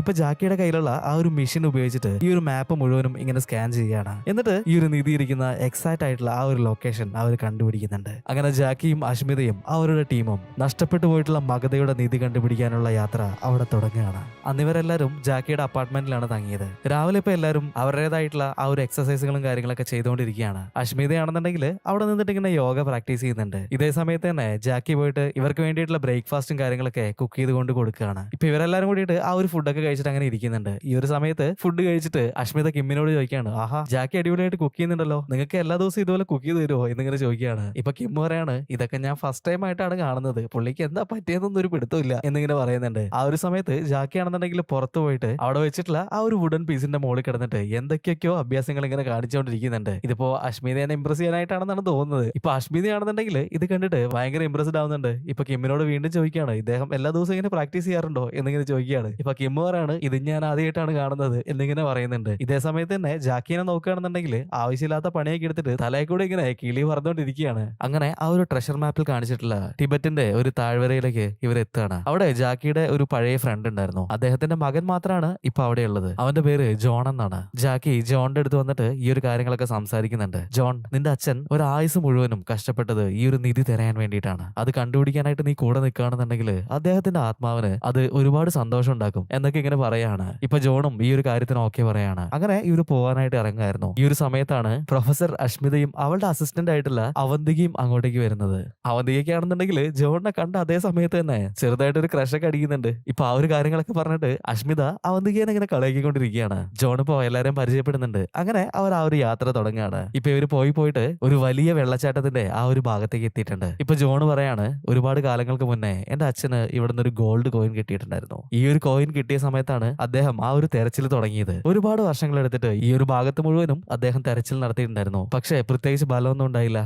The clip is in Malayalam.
ഇപ്പൊ ജാക്കിയുടെ കയ്യിലുള്ള ആ ഒരു മെഷീൻ ഉപയോഗിച്ചിട്ട് ഈ ഒരു മാപ്പ് മുഴുവനും ഇങ്ങനെ സ്കാൻ ചെയ്യുകയാണ്. എന്നിട്ട് ഈ ഒരു നിധി ഇരിക്കുന്ന എക്സാക്ട് ആയിട്ടുള്ള ആ ഒരു ലൊക്കേഷൻ അവർ കണ്ടുപിടിക്കുന്നുണ്ട്. അങ്ങനെ ജാക്കിയും അഷ്മിതയും അവരുടെ ടീമും നഷ്ടപ്പെട്ടു പോയിട്ടുള്ള മഗതയുടെ നിധി കണ്ടുപിടിക്കാനുള്ള യാത്ര അവിടെ തുടങ്ങുകയാണ്. അന്നിവരെല്ലാരും ജാക്കിയുടെ അപ്പാർട്ട്മെന്റിലാണ് തങ്ങിയത്. രാവിലെ ഇപ്പൊ എല്ലാവരും അവരുടേതായിട്ടുള്ള ആ ഒരു എക്സസൈസുകളും കാര്യങ്ങളൊക്കെ ചെയ്തുകൊണ്ടിരിക്കുകയാണ്. അഷ്മിതയാണെന്നുണ്ടെങ്കിൽ അവിടെ നിന്നിട്ട് ഇങ്ങനെ യോഗ പ്രാക്ടീസ് ചെയ്യുന്നുണ്ട്. ഇതേ സമയത്ത് തന്നെ ജാക്കി പോയിട്ട് ഇവർക്ക് വേണ്ടിയിട്ടുള്ള ബ്രേക്ക്ഫാസ്റ്റും കാര്യങ്ങളൊക്കെ കുക്ക് ചെയ്ത് കൊണ്ട് കൊടുക്കുകയാണ്. ഇപ്പൊ ഇവരെല്ലാരും കൂടിയിട്ട് ആ ഒരു ഫുഡൊക്കെ കഴിച്ചിട്ട് അങ്ങനെ ഇരിക്കുന്നുണ്ട്. ഈ ഒരു സമയത്ത് ഫുഡ് കഴിച്ചിട്ട് അഷ്മിത കിമ്മിനോട് ചോദിക്കുകയാണ് ആഹാ ജാക്കി അടിപൊളിയായിട്ട് കുക്ക് ചെയ്യുന്നുണ്ടല്ലോ. നിങ്ങൾക്ക് എല്ലാ ദിവസവും ഇതുപോലെ കുക്ക് ചെയ്ത് തരുമോ? എന്നിങ്ങനെ ചോദിക്കുകയാണ്. ഇപ്പൊ കിം പറയാണ് ഇതൊക്കെ ഞാൻ ഫസ്റ്റ് ടൈം ആയിട്ടാണ് കാണുന്നത്. പുള്ളിക്ക് എന്താ പറ്റിയതെന്നൊന്നും ഒരു പിടുത്തമില്ല എന്നിങ്ങനെ പറയുന്നുണ്ട്. ആ ഒരു സമയത്ത് ജാക്കി ആണെന്നുണ്ടെങ്കിൽ പുറത്തു പോയിട്ട് അവിടെ വെച്ചിട്ടുള്ള ആ ഒരു വുഡൻ പീസിന്റെ മുകളിൽ കിടന്നിട്ട് എന്തൊക്കെയൊക്കെയോ അഭ്യാസങ്ങൾ ഇങ്ങനെ കാണിച്ചുകൊണ്ടിരിക്കുന്നുണ്ട്. ഇതിപ്പോ അഷ്മിതയെ ഇംപ്രസ് ചെയ്യാനായിട്ടാണെന്നാണ് തോന്നുന്നത്. ഇപ്പൊ അഷ്മിതയാണെന്നുണ്ടെങ്കിൽ ഇത് കണ്ടിട്ട് ഭയങ്കര ഇംപ്രസ്ഡ് ആവുന്നുണ്ട്. ഇപ്പൊ കിമ്മിനോട് വീണ്ടും ചോദിക്കുകയാണ് ഇദ്ദേഹം എല്ലാ ദിവസവും ഇങ്ങനെ പ്രാക്ടീസ് ചെയ്യാറുണ്ടോ? എന്നിങ്ങനെ ചോദിക്കുകയാണ്. ഇപ്പൊ കിമ്മ് പറയാണ് ഇത് ഞാൻ ആദ്യമായിട്ടാണ് കാണുന്നത് എന്നിങ്ങനെ പറയുന്നുണ്ട്. ഇതേ സമയത്ത് തന്നെ ജാക്കിനെ നോക്കുകയാണെന്നുണ്ടെങ്കിൽ ആവശ്യമില്ലാത്ത പണിയൊക്കെ എടുത്തിട്ട് തലയിൽ കൂടെ ഇങ്ങനെ കിളി പറഞ്ഞുകൊണ്ടിരിക്കുകയാണ് അങ്ങനെ ആ ഒരു ട്രഷർ മാപ്പിൽ കാണിച്ചിട്ടുള്ള ടിബറ്റിന്റെ ഒരു താഴ്വരയിലേക്ക് ഇവർ എത്തുകയാണ് അവിടെ ജാക്കിയുടെ ഒരു പഴയ ഫ്രണ്ട് ഉണ്ടായിരുന്നു. അദ്ദേഹത്തിന്റെ മകൻ മാത്രമാണ് ഇപ്പൊ അവിടെ ഉള്ളത്. അവന്റെ പേര് ജോൺ എന്നാണ്. ജാക്കി ജോണിന്റെ അടുത്ത് വന്നിട്ട് ഈ ഒരു കാര്യങ്ങളൊക്കെ സംസാരിക്കുന്നുണ്ട്. ജോൺ നിന്റെ അച്ഛൻ ഒരു ആയുസ് മുഴുവനും കഷ്ടപ്പെട്ടത് ഈ ഒരു നിധി തരാൻ വേണ്ടിയിട്ടാണ്. അത് കണ്ടുപിടിക്കാനായിട്ട് നീ കൂടെ നിൽക്കുകയാണെന്നുണ്ടെങ്കിൽ അദ്ദേഹത്തിന്റെ ആത്മാവിന് അത് ഒരുപാട് സന്തോഷം ഉണ്ടാക്കും. എന്നൊക്കെ ഇങ്ങനെ പറയാണ്. ഇപ്പൊ ജോണും ഈ ഒരു കാര്യത്തിന് ഓക്കെ പറയാണ്. അങ്ങനെ ഇവർ പോകാനായിട്ട് ഇറങ്ങായിരുന്നു. ഈ ഒരു സമയത്താണ് പ്രൊഫസർ അഷ്മിതയും അവളുടെ അസിസ്റ്റന്റ് ആയിട്ടുള്ള അവന്തികയും അങ്ങോട്ടേക്ക് വരുന്നത്. അവന്തികയൊക്കെ ആണെന്നുണ്ടെങ്കിൽ ജോണിനെ കണ്ട അതേ സമയത്ത് തന്നെ ചെറുതായിട്ട് ഒരു ക്രഷൊക്കെ അടിക്കുന്നുണ്ട്. ഇപ്പൊ ആ ഒരു കാര്യങ്ങളൊക്കെ പറഞ്ഞിട്ട് അഷ്മിത അവന്തികയെ ഇങ്ങനെ കളയാക്കിക്കൊണ്ടിരിക്കുകയാണ്. ജോൺ ഇപ്പോ എല്ലാരെയും പരിചയപ്പെടുന്നുണ്ട്. അങ്ങനെ അവർ ആ ഒരു യാത്ര തുടങ്ങുകയാണ് ഇപ്പൊ ഇവർ പോയി പോയിട്ട് ഒരു വലിയ വെള്ളച്ചാട്ടത്തിന്റെ ആ ഒരു ഭാഗത്തേക്ക് എത്തിയിട്ടുണ്ട്. ഇപ്പൊ ജോൺ പറയാണ് ഒരുപാട് കാലങ്ങൾക്ക് മുന്നേ എന്റെ അച്ഛന് ഇവിടുന്ന് ഒരു ഗോൾഡ് കോയിൻ കിട്ടിയിട്ടുണ്ടായിരുന്നു. ഈ ഒരു കോയിൻ കിട്ടിയ സമയത്താണ് അദ്ദേഹം ആ ഒരു തെരച്ചിൽ തുടങ്ങിയത്. ഒരുപാട് വർഷങ്ങൾ എടുത്തിട്ട് ഈ ഒരു ഭാഗത്ത് മുഴുവനും അദ്ദേഹം തെരച്ചിൽ നടത്തിയിട്ടുണ്ടായിരുന്നു. പക്ഷേ പ്രത്യേകിച്ച് ബലമൊന്നും ഉണ്ടായില്ല.